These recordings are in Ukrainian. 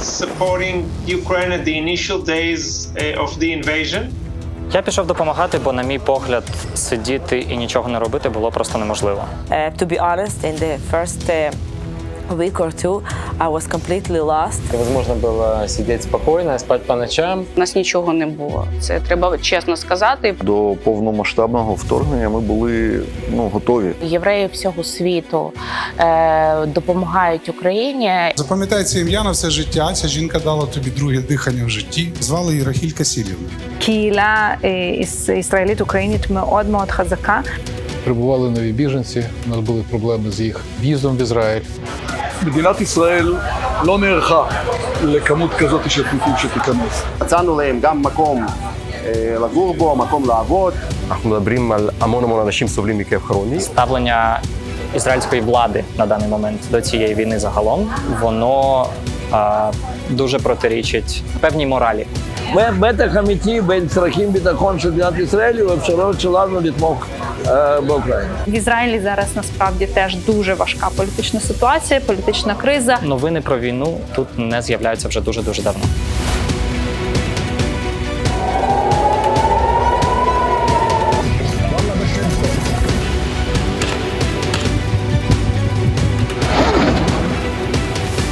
supporting Ukraine at the initial days uh, of the invasion. Я пішов допомагати, бо, на мій погляд, сидіти і нічого не робити було просто неможливо. Uh, to be honest, in the first uh, week or two I was completely lost. Невозможно було сидіти спокійно, спати по ночам. У нас нічого не було. Це треба чесно сказати. До повномасштабного вторгнення ми були ну готові. Євреї всього світу е, допомагають Україні. Запам'ятай це ім'я на все життя. Ця жінка дала тобі друге дихання в житті. Звали її Рахіль Касілівна. Кіля е, із Ізраїліт України. ми одмо хазака Прибували нові біженці. У нас були проблеми з їх в'їздом в Ізраїль. מדינת ישראל לא נערכה לכמות כזאת של פליטים שתיכנס. מצאנו להם גם מקום אה, לגור בו, מקום לעבוד. אנחנו מדברים על המון המון אנשים סובלים מכאב כרוני. Ставлення ізраїльської влади на даний момент до цієї війни загалом воно а, дуже протирічить певній моралі. בטח אמיתי בין צרכים ביטחון של מדינת ישראל ואפשרויות שלנו לתמוך אה, באוקראינה. В Ізраїлі зараз насправді теж дуже важка політична ситуація, політична криза. Новини про війну тут не з'являються вже дуже дуже давно.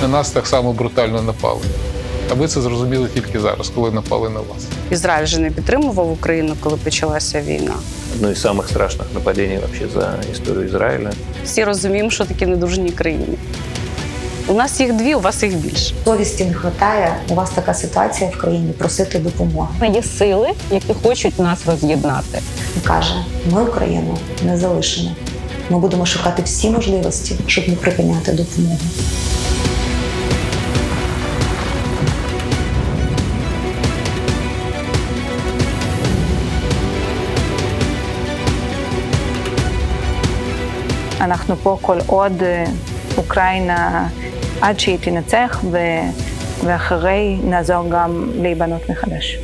На нас так само брутально напали. А ви це зрозуміли тільки зараз, коли напали на вас. Ізраїль же не підтримував Україну, коли почалася війна. Одно із самих страшних нападінь вообще за історію Ізраїля. Всі розуміємо, що такі недружні країни. У нас їх дві, у вас їх більше. Совісті не вистачає. У вас така ситуація в країні просити допомоги. Є сили, які хочуть нас роз'єднати. І каже: ми Україну не залишимо. Ми будемо шукати всі можливості, щоб не припиняти допомогу. אנחנו פה כל עוד אה, אוקראינה, עד שהיא תנצח, ואחרי נעזור גם להיבנות מחדש.